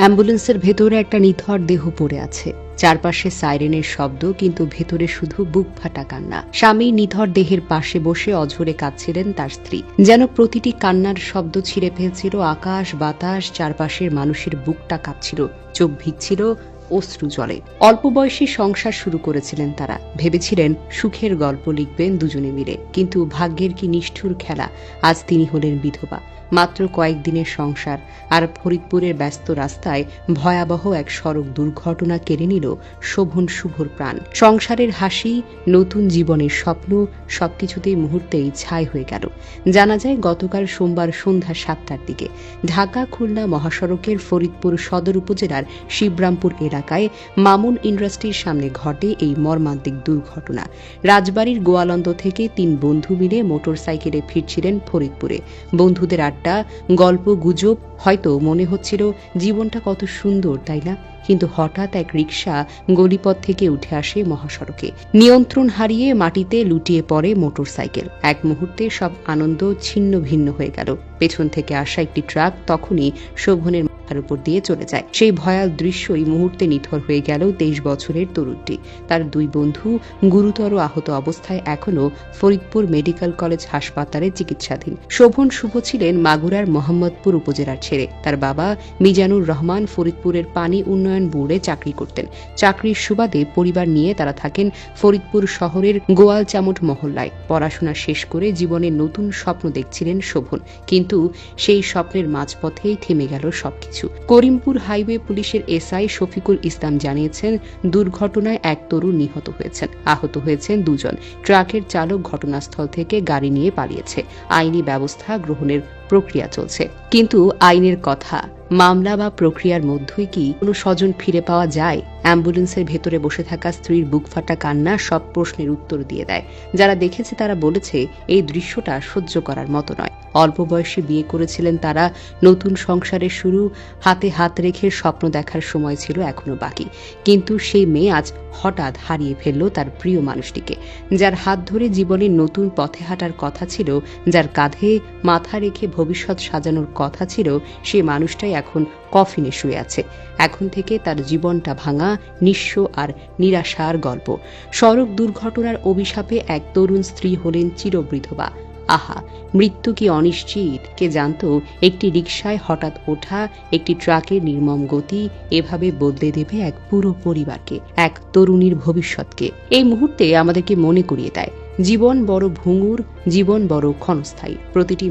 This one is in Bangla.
অ্যাম্বুলেন্সের ভেতরে একটা নিথর দেহ পড়ে আছে। চারপাশে সাইরেনের শব্দ, কিন্তু ভেতরে শুধু বুক ফাটা কান্না। স্বামী নিথর দেহের পাশে বসে অঝরে কাঁদছিলেন তার স্ত্রী। যেন প্রতিটি কান্নার শব্দ ছিঁড়ে ফেলছিল, আকাশ, বাতাস, চারপাশের মানুষের বুকটা কাঁপছিল, চোখ ভিজছিল, অশ্রু জলে অল্প বয়সী সংসার শুরু করেছিলেন তারা। ভেবেছিলেন সুখের গল্প লিখবেন দুজনে মিলে, কিন্তু ভাগ্যের কি নিষ্ঠুর খেলা, আজ তিনি হলেন বিধবা। মাত্র কয়েকদিনের সংসার, আর ফরিদপুরের ব্যস্ত রাস্তায় ভয়াবহ এক সড়ক দুর্ঘটনা কেড়ে নিল শোভন শুভর প্রাণ। সংসারের হাসি, নতুন জীবনের স্বপ্ন, সবকিছুতেই মুহূর্তেই ছাই হয়ে গেল। জানা যায়, গতকাল সোমবার সন্ধ্যা সাতটার দিকে ঢাকা খুলনা মহাসড়কের ফরিদপুর সদর উপজেলার শিবরামপুর এলাকায় মামুন ইন্ডাস্ট্রির সামনে ঘটে এই মর্মান্তিক দুর্ঘটনা। রাজবাড়ির গোয়ালন্দ থেকে তিন বন্ধু মিলে মোটরসাইকেলে ফিরছিলেন ফরিদপুরে। বন্ধুদের আড্ডা গল্প, গুজব, হয়তো মনে হচ্ছিল জীবনটা কত সুন্দর, তাই না? কিন্তু হঠাৎ এক রিক্সা গলিপথ থেকে উঠে আসে মহাসড়কে। নিয়ন্ত্রণ হারিয়ে মাটিতে লুটিয়ে পড়ে মোটরসাইকেল। এক মুহূর্তে সব আনন্দ ছিন্ন ভিন্ন হয়ে গেল। পেছন থেকে আসা একটি ট্রাক তখনই শোভনের মাথার উপর দিয়ে চলে যায়। সেই ভয়াল দৃশ্যই মুহূর্তে নিথর হয়ে গেল তেইশ বছরের তরুণটি। তার দুই বন্ধু গুরুতর আহত অবস্থায় এখনও ফরিদপুর মেডিকেল কলেজ হাসপাতালে চিকিৎসাধীন। শোভন শুভ ছিলেন মাগুরার মোহাম্মদপুর উপজেলার ছেলে। তার বাবা মিজানুর রহমান ফরিদপুরের পানি উন্নয়ন বোর্ডে চাকরি করতেন। চাকরির সুবাদে পরিবার নিয়ে তারা থাকেন ফরিদপুর শহরের গোয়াল চামট মহল্লায়। পড়াশোনা শেষ করে জীবনের নতুন স্বপ্ন দেখছিলেন শোভন। কিন্তু সেই স্বপ্নের মাঝপথেই থেমে গেল সবকিছু। করিমপুর হাইওয়ে পুলিশের এসআই শফিকুল ইসলাম জানিয়েছেন, দুর্ঘটনায় এক তরুণ নিহত হয়েছেন। আহত হয়েছেন দুজন। ট্রাকের চালক ঘটনাস্থল থেকে গাড়ি নিয়ে পালিয়েছে। আইনি ব্যবস্থা গ্রহণের প্রক্রিয়া চলছে। কিন্তু আইনের কথা, মামলা বা প্রক্রিয়ার মধ্যেই কি কোনো স্বজন ফিরে পাওয়া যায়? অ্যাম্বুলেন্সের ভেতরে বসে থাকা স্ত্রীর বুক ফাটা কান্না সব প্রশ্নের উত্তর দিয়ে দেয়। যারা দেখেছে তারা বলেছে, এই দৃশ্যটা সহ্য করার মতো নয়। অল্প বয়সে বিয়ে করেছিলেন তারা, নতুন সংসারের শুরু, হাতে হাত রেখে স্বপ্ন দেখার সময় ছিল এখনও বাকি। কিন্তু সেই মেয়ে আজ হঠাৎ হারিয়ে ফেলল তার প্রিয় মানুষটিকে, যার হাত ধরে জীবনের নতুন পথে হাঁটার কথা ছিল, যার কাঁধে মাথা রেখে ভবিষ্যৎ সাজানোর কথা ছিল সেই মানুষটাই এখন কফিনে শুয়ে আছে। এখন থেকে তার জীবনটা ভাঙা, নিঃস্ব আর নিরাশার গল্প। সড়ক দুর্ঘটনার অভিশাপে এক তরুণ স্ত্রী হলেন চিরবৃধবা। আহা, মৃত্যু কি অনিশ্চিত? কে জানত, একটি রিকশায় হঠাৎ ওঠা, একটি ট্রাকের নির্মম গতি, এভাবে বদলে দেবে এক পুরো পরিবারকে, এক তরুণীর ভবিষ্যৎকে। এই মুহূর্তে আমাদেরকে মনে করিয়ে দেয়, জীবন বড় ভুঙুর জীবন বড় ক্ষণস্থায়ী। প্রতিটি